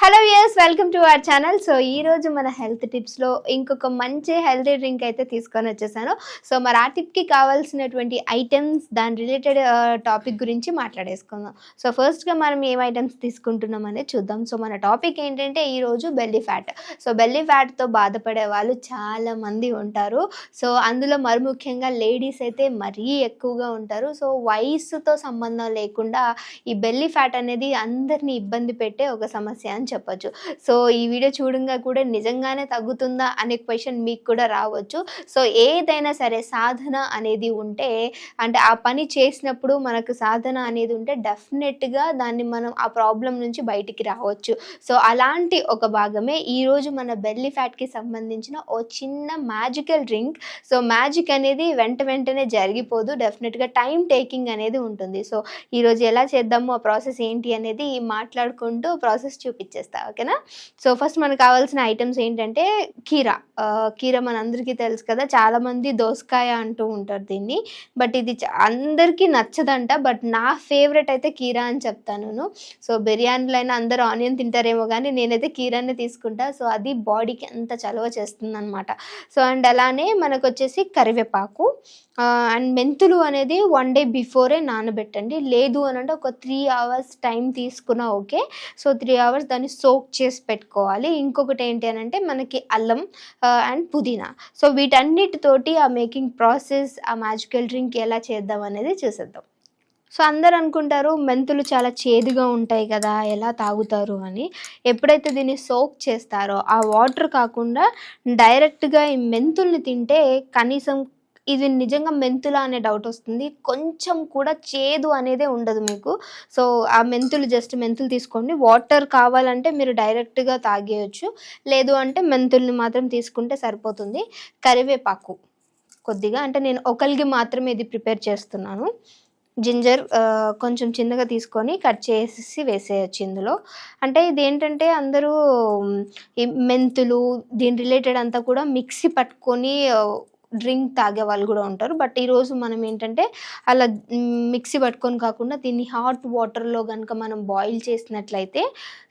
Hello yes welcome to our channel so ఈ రోజు మన హెల్త్ టిప్స్లో ఇంకొక మంచి హెల్తీ డ్రింక్ అయితే తీసుకొని వచ్చేసాను. సో మరి ఆ టిప్కి కావాల్సినటువంటి ఐటమ్స్ దాని రిలేటెడ్ టాపిక్ గురించి మాట్లాడేసుకుందాం. సో ఫస్ట్గా మనం ఏం ఐటమ్స్ తీసుకుంటున్నాం అనేది చూద్దాం. సో మన టాపిక్ ఏంటంటే ఈరోజు బెల్లీ ఫ్యాట్ సో బెల్లీ ఫ్యాట్తో బాధపడే వాళ్ళు చాలామంది ఉంటారు. సో అందులో మరి ముఖ్యంగా లేడీస్ అయితే మరీ ఎక్కువగా ఉంటారు. సో వయసుతో సంబంధం లేకుండా ఈ బెల్లీ ఫ్యాట్ అనేది అందరినీ ఇబ్బంది పెట్టే ఒక సమస్య అని చెప్పొచ్చు. సో ఈ వీడియో చూడంగా కూడా నిజంగానే తగ్గుతుందా అనే క్వశ్చన్ మీకు కూడా రావచ్చు. సో ఏదైనా సరే సాధన అనేది ఉంటే అంటే ఆ పని చేసినప్పుడు మనకు సాధన అనేది ఉంటే డెఫినెట్గా దాన్ని మనం ఆ ప్రాబ్లం నుంచి బయటికి రావచ్చు. సో అలాంటి ఒక భాగమే ఈరోజు మన బెల్లీ ఫ్యాట్కి సంబంధించిన ఓ చిన్న మ్యాజికల్ డ్రింక్. సో మ్యాజిక్ అనేది వెంట వెంటనే జరిగిపోదు. డెఫినెట్గా టైం టేకింగ్ అనేది ఉంటుంది. సో ఈరోజు ఎలా చేద్దాము ఆ ప్రాసెస్ ఏంటి అనేది మాట్లాడుకుంటూ ప్రాసెస్ చూపించేస్తా ఓకేనా? సో ఫస్ట్ మనకు కావాల్సిన ఐటమ్స్ ఏంటంటే కీరా. ఆ, కీరా మనందరికీ తెలుసు కదా చాలామంది దోసకాయ అంటూ ఉంటారు దీన్ని. బట్ ఇది అందరికీ నచ్చదంట బట్ నా ఫేవరెట్ అయితే కీరా అని చెప్తాను సో బిర్యానీలో అయినా అందరూ ఆనియన్ తింటారేమో కానీ నేనైతే కీరానే తీసుకుంటా. సో అది బాడీకి అంత చలవ చేస్తుంది అనమాట సో అండ్ అలానే మనకు వచ్చేసి కరివేపాకు. అండ్ మెంతులు అనేది వన్ డే బిఫోరే నానబెట్టండి. లేదు అని అంటే ఒక త్రీ అవర్స్ టైం తీసుకున్నా ఓకే. సో త్రీ అవర్స్ దాన్ని సోక్ చేసి పెట్టుకోవాలి. ఇంకొకటి ఏంటి అని అంటే మనకి అల్లం అండ్ పుదీనా. సో వీటన్నిటితోటి ఆ మేకింగ్ ప్రాసెస్ ఆ మ్యాజికల్ డ్రింక్ ఎలా చేద్దాం అనేది చూసేద్దాం. సో అందరు అనుకుంటారు మెంతులు చాలా చేదుగా ఉంటాయి కదా ఎలా తాగుతారు అని. ఎప్పుడైతే దీన్ని సోక్ చేస్తారో ఆ వాటర్ కాకుండా డైరెక్ట్గా ఈ మెంతుల్ని తింటే కనీసం ఇది నిజంగా మెంతులా అనే డౌట్ వస్తుంది. కొంచెం కూడా చేదు అనేదే ఉండదు మీకు. సో ఆ మెంతులు జస్ట్ మెంతులు తీసుకోండి. వాటర్ కావాలంటే మీరు డైరెక్ట్గా తాగేయచ్చు. లేదు అంటే మెంతుల్ని మాత్రం తీసుకుంటే సరిపోతుంది. కరివేపాకు కొద్దిగా. అంటే నేను ఒకరికి మాత్రమే ఇది ప్రిపేర్ చేస్తున్నాను. జింజర్ కొంచెం చిన్నగా తీసుకొని కట్ చేసి వేసేయచ్చు ఇందులో. అంటే ఇది ఏంటంటే అందరూ ఈ మెంతులు దీని రిలేటెడ్ అంతా కూడా మిక్సీ పట్టుకొని డ్రింక్ తాగే వాళ్ళు కూడా ఉంటారు. బట్ ఈరోజు మనం ఏంటంటే అలా మిక్సీ పట్టుకొని కాకుండా దీన్ని హాట్ వాటర్లో కనుక మనం బాయిల్ చేసినట్లయితే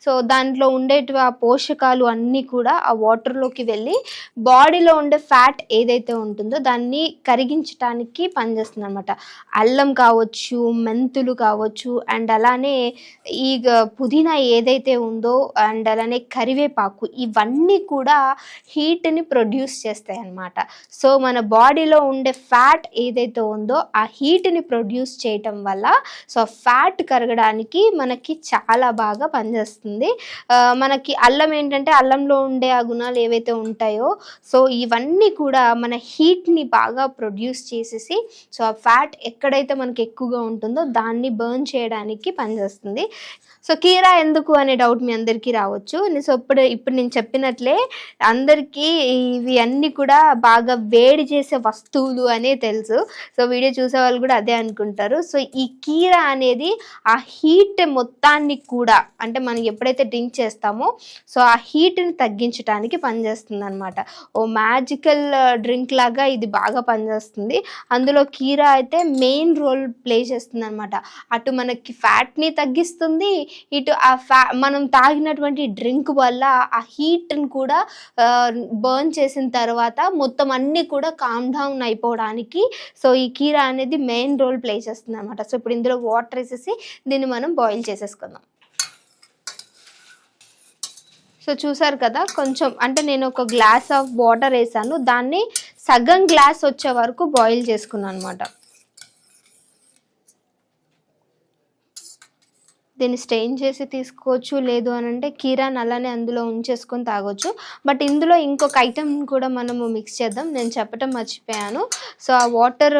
సో దాంట్లో ఉండేటివి ఆ పోషకాలు అన్నీ కూడా ఆ వాటర్లోకి వెళ్ళి బాడీలో ఉండే ఫ్యాట్ ఏదైతే ఉంటుందో దాన్ని కరిగించడానికి పనిచేస్తుంది అనమాట అల్లం కావచ్చు మెంతులు కావచ్చు అండ్ అలానే ఈ పుదీనా ఏదైతే ఉందో అండ్ అలానే కరివేపాకు ఇవన్నీ కూడా హీట్ని ప్రొడ్యూస్ చేస్తాయి అన్నమాట సో మన బాడీలో ఉండే ఫ్యాట్ ఏదైతే ఉందో ఆ హీట్ని ప్రొడ్యూస్ చేయటం వల్ల సో ఫ్యాట్ కరగడానికి మనకి చాలా బాగా పనిచేస్తుంది. మనకి అల్లం ఏంటంటే అల్లంలో ఉండే ఆ గుణాలు ఏవైతే ఉంటాయో సో ఇవన్నీ కూడా మన హీట్ని బాగా ప్రొడ్యూస్ చేసేసి సో ఆ ఫ్యాట్ ఎక్కడైతే మనకి ఎక్కువగా ఉంటుందో దాన్ని బర్న్ చేయడానికి పనిచేస్తుంది. సో కీరా ఎందుకు అనే డౌట్ మీ అందరికీ రావచ్చు. సో ఇప్పుడు ఇప్పుడు నేను చెప్పినట్లే అందరికీ ఇవి అన్నీ కూడా బాగా వేడి చేసే వస్తువులు అనే తెలుసు. సో వీడియో చూసే వాళ్ళు కూడా అదే అనుకుంటారు. సో ఈ కీరా అనేది ఆ హీట్ మొత్తాన్ని కూడా అంటే మనం ఎప్పుడైతే డ్రింక్ చేస్తామో సో ఆ హీట్ని తగ్గించడానికి పనిచేస్తుంది అనమాట ఓ మ్యాజికల్ డ్రింక్ లాగా ఇది బాగా పనిచేస్తుంది. అందులో కీర అయితే మెయిన్ రోల్ ప్లే చేస్తుంది అనమాట అటు మనకి ఫ్యాట్ని తగ్గిస్తుంది ఇటు ఆ ఫ్యా మనం తాగినటువంటి డ్రింక్ వల్ల ఆ హీట్ని కూడా బర్న్ చేసిన తర్వాత మొత్తం అన్నీ కూడా కామ్ డౌన్ అయిపోవడానికి. సో ఈ కీరా అనేది మెయిన్ రోల్ ప్లే చేస్తుంది అనమాట సో ఇప్పుడు ఇందులో వాటర్ వేసేసి దీన్ని మనం బాయిల్ చేసేసుకుందాం. సో చూసారు కదా కొంచెం అంటే నేను ఒక గ్లాస్ ఆఫ్ వాటర్ వేసాను. దాన్ని సగం గ్లాస్ వచ్చే వరకు బాయిల్ చేసుకున్నాను అనమాట దీన్ని స్టెయిన్ చేసి తీసుకోవచ్చు. లేదు అని అంటే కీరాని అలానే అందులో ఉంచేసుకొని తాగొచ్చు. బట్ ఇందులో ఇంకొక ఐటెం కూడా మనము మిక్స్ చేద్దాం. నేను చెప్పటం మర్చిపోయాను. సో ఆ వాటర్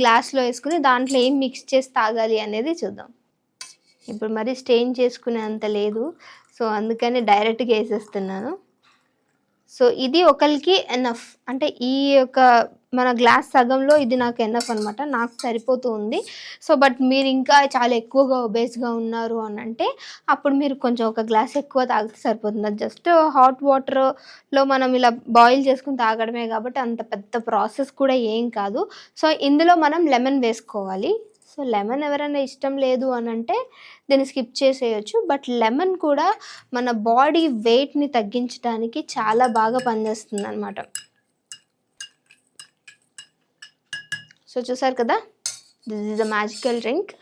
గ్లాస్లో వేసుకుని దాంట్లో ఏం మిక్స్ చేసి తాగాలి అనేది చూద్దాం. ఇప్పుడు మరి స్టెయిన్ చేసుకునే అంత లేదు. సో అందుకని డైరెక్ట్గా వేసేస్తున్నాను. సో ఇది ఒకరికి ఎనఫ్ అంటే ఈ యొక్క మన గ్లాస్ సగంలో ఇది నాకు ఎనఫ్ అనమాట నాకు సరిపోతూ ఉంది. సో బట్ మీరు ఇంకా చాలా ఎక్కువగా ఒబేస్గా ఉన్నారు అని అంటే అప్పుడు మీరు కొంచెం ఒక గ్లాస్ ఎక్కువ తాగితే సరిపోతుంది. జస్ట్ హాట్ వాటర్లో మనం ఇలా బాయిల్ చేసుకుని తాగడమే కాబట్టి అంత పెద్ద ప్రాసెస్ కూడా ఏం కాదు. సో ఇందులో మనం లెమన్ వేసుకోవాలి. సో లెమన్ ఎవరైనా ఇష్టం లేదు అని అంటే దీన్ని స్కిప్ చేసేయచ్చు. బట్ లెమన్ కూడా మన బాడీ వెయిట్ని తగ్గించడానికి చాలా బాగా పనిచేస్తుంది అనమాట సో చూసారు కదా? This is a magical drink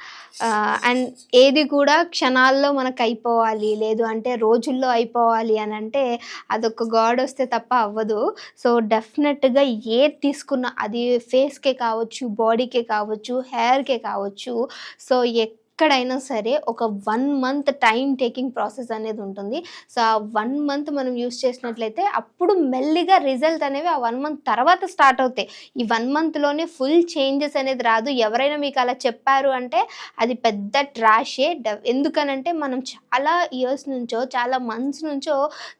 and ఏది కూడా క్షణాల్లో మనకు అయిపోవాలి. లేదు అంటే రోజుల్లో అయిపోవాలి అని అంటే అదొక గాడ్ వస్తే తప్ప అవ్వదు. సో డెఫినెట్గా ఏది తీసుకున్నా అది ఫేస్కే కావచ్చు బాడీకే కావచ్చు హెయిర్కే కావచ్చు. సో ఎక్కడైనా సరే ఒక one month time taking process అనేది ఉంటుంది. సో ఆ వన్ మంత్ మనం యూస్ చేసినట్లయితే అప్పుడు మెల్లిగా రిజల్ట్ అనేవి ఆ వన్ మంత్ తర్వాత స్టార్ట్ అవుతాయి. ఈ వన్ మంత్లోనే ఫుల్ చేంజెస్ అనేది రాదు. ఎవరైనా మీకు అలా చెప్పారు అంటే అది పెద్ద ట్రాషే. ఎందుకనంటే మనం చాలా ఇయర్స్ నుంచో చాలా మంత్స్ నుంచో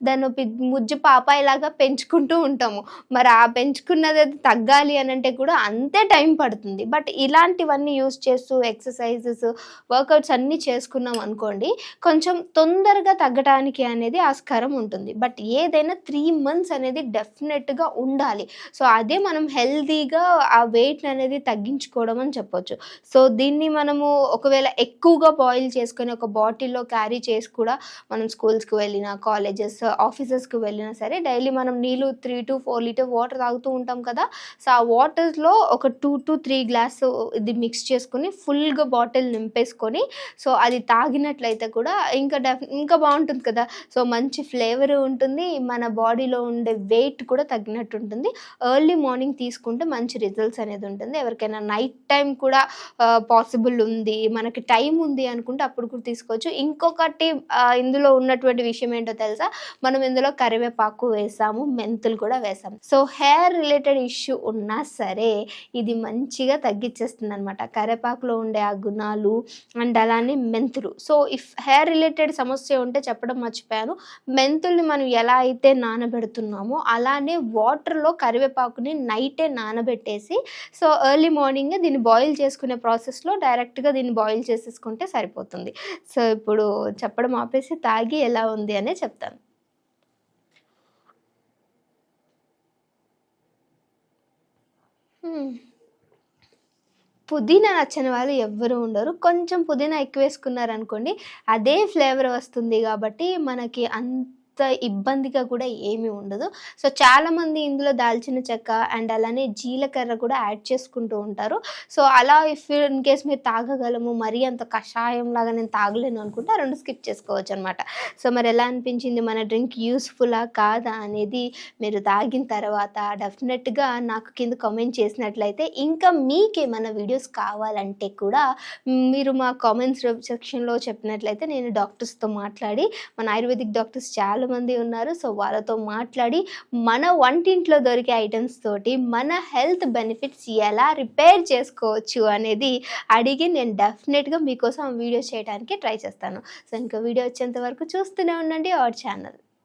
దాన్ని ముజ్జు పాపాయిలాగా పెంచుకుంటూ ఉంటాము. మరి ఆ పెంచుకున్నది తగ్గాలి అని అంటే కూడా అంతే టైం పడుతుంది. బట్ ఇలాంటివన్నీ యూస్ చేస్తూ ఎక్సర్సైజెస్ వర్కౌట్స్ అన్నీ చేసుకున్నాం అనుకోండి కొంచెం తొందరగా తగ్గడానికి అనేది ఆస్కారం ఉంటుంది. బట్ ఏదైనా త్రీ మంత్స్ అనేది డెఫినెట్గా ఉండాలి. సో అదే మనం హెల్తీగా ఆ వెయిట్ అనేది తగ్గించుకోవడం అని చెప్పొచ్చు. సో దీన్ని మనము ఒకవేళ ఎక్కువగా బాయిల్ చేసుకొని ఒక బాటిల్లో క్యారీ చేసి కూడా మనం స్కూల్స్కి వెళ్ళినా కాలేజెస్ ఆఫీసెస్కి వెళ్ళినా సరే డైలీ మనం నీళ్ళు three to four litre water తాగుతూ ఉంటాం కదా సో ఆ వాటర్స్లో ఒక టూ టు త్రీ గ్లాస్ ఇది మిక్స్ చేసుకుని ఫుల్గా బాటిల్ నింపేసుకొని చేసుకొని సో అది తాగినట్లయితే కూడా ఇంకా డెఫ్ ఇంకా బాగుంటుంది కదా. సో మంచి ఫ్లేవర్ ఉంటుంది మన బాడీలో ఉండే వెయిట్ కూడా తగ్గినట్టు ఉంటుంది. ఎర్లీ మార్నింగ్ తీసుకుంటే మంచి రిజల్ట్స్ అనేది ఉంటుంది. ఎవరికైనా నైట్ టైం కూడా పాసిబుల్ ఉంది మనకి టైం ఉంది అనుకుంటే అప్పుడు కూడా తీసుకోవచ్చు. ఇంకొకటి ఇందులో ఉన్నటువంటి విషయం ఏంటో తెలుసా? మనం ఇందులో కరివేపాకు వేసాము మెంతులు కూడా వేసాము సో హెయిర్ రిలేటెడ్ ఇష్యూ ఉన్నా సరే ఇది మంచిగా తగ్గించేస్తుంది అనమాట కరివేపాకులో ఉండే ఆ గుణాలు అండ్ అలానే మెంతులు. సో ఇఫ్ హెయిర్ రిలేటెడ్ సమస్య ఉంటే చెప్పడం మర్చిపోయాను. మెంతుల్ని మనం ఎలా అయితే నానబెడుతున్నామో అలానే వాటర్లో కరివేపాకుని నైటే నానబెట్టేసి సో ఎర్లీ మార్నింగ్ దీన్ని బాయిల్ చేసుకునే ప్రాసెస్లో డైరెక్ట్గా దీన్ని బాయిల్ చేసేసుకుంటే సరిపోతుంది. సో ఇప్పుడు చెప్పడం ఆపేసి తాగి ఎలా ఉంది అనే చెప్తాను. Hmm. పుదీనా నచ్చని వాళ్ళు ఎవ్వరు ఉండరు. కొంచెం పుదీనా ఎక్కువ వేసుకున్నారనుకోండి అదే ఫ్లేవర్ వస్తుంది కాబట్టి మనకి అంత ఇబ్బందిగా కూడా ఏమీ ఉండదు. సో చాలామంది ఇందులో దాల్చిన చెక్క అండ్ అలానే జీలకర్ర కూడా యాడ్ చేసుకుంటూ ఉంటారు. సో అలా ఇఫ్ ఇన్ కేస్ మీరు తాగగలము మరీ అంత కషాయం లాగా నేను తాగలేను అనుకుంటే ఆ రెండు స్కిప్ చేసుకోవచ్చు అనమాట సో మరి ఎలా అనిపించింది మన డ్రింక్ యూస్ఫుల్లా కాదా అనేది మీరు తాగిన తర్వాత డెఫినెట్గా నాకు కింద కామెంట్ చేసినట్లయితే ఇంకా మీకేమైనా వీడియోస్ కావాలంటే కూడా మీరు మా కామెంట్స్ సెక్షన్లో చెప్పినట్లయితే నేను డాక్టర్స్తో మాట్లాడి మన ఆయుర్వేదిక్ డాక్టర్స్ చాలా మంది ఉన్నారు. సో వాళ్ళతో మాట్లాడి మన వంటింట్లో దొరికే ఐటమ్స్ తోటి మన హెల్త్ బెనిఫిట్స్ ఎలా రిపేర్ చేసుకోవచ్చు అనేది అడిగి నేను డెఫినెట్గా మీకోసం వీడియో చేయడానికి ట్రై చేస్తాను. సో ఇంకా వీడియో వచ్చేంత వరకు చూస్తూనే ఉండండి. Our channel.